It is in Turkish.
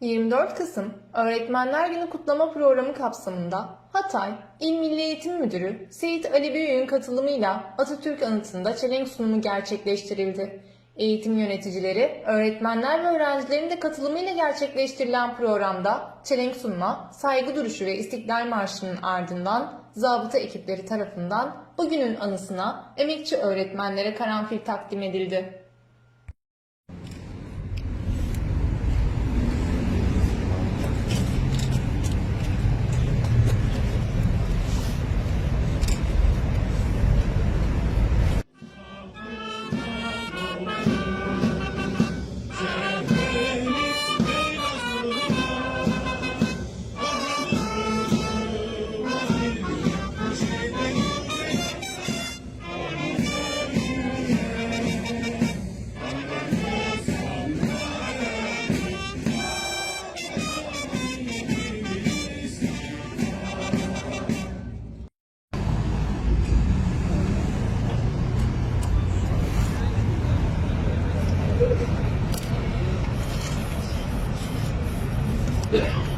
24 Kasım Öğretmenler Günü kutlama programı kapsamında Hatay İl Milli Eğitim Müdürü Seyit Ali Büyük'ün katılımıyla Atatürk Anıtı'nda çelenk sunumu gerçekleştirildi. Eğitim yöneticileri, öğretmenler ve öğrencilerin de katılımıyla gerçekleştirilen programda çelenk sunma, saygı duruşu ve İstiklal Marşı'nın ardından zabıta ekipleri tarafından bugünün anısına emekçi öğretmenlere karanfil takdim edildi. Yeah.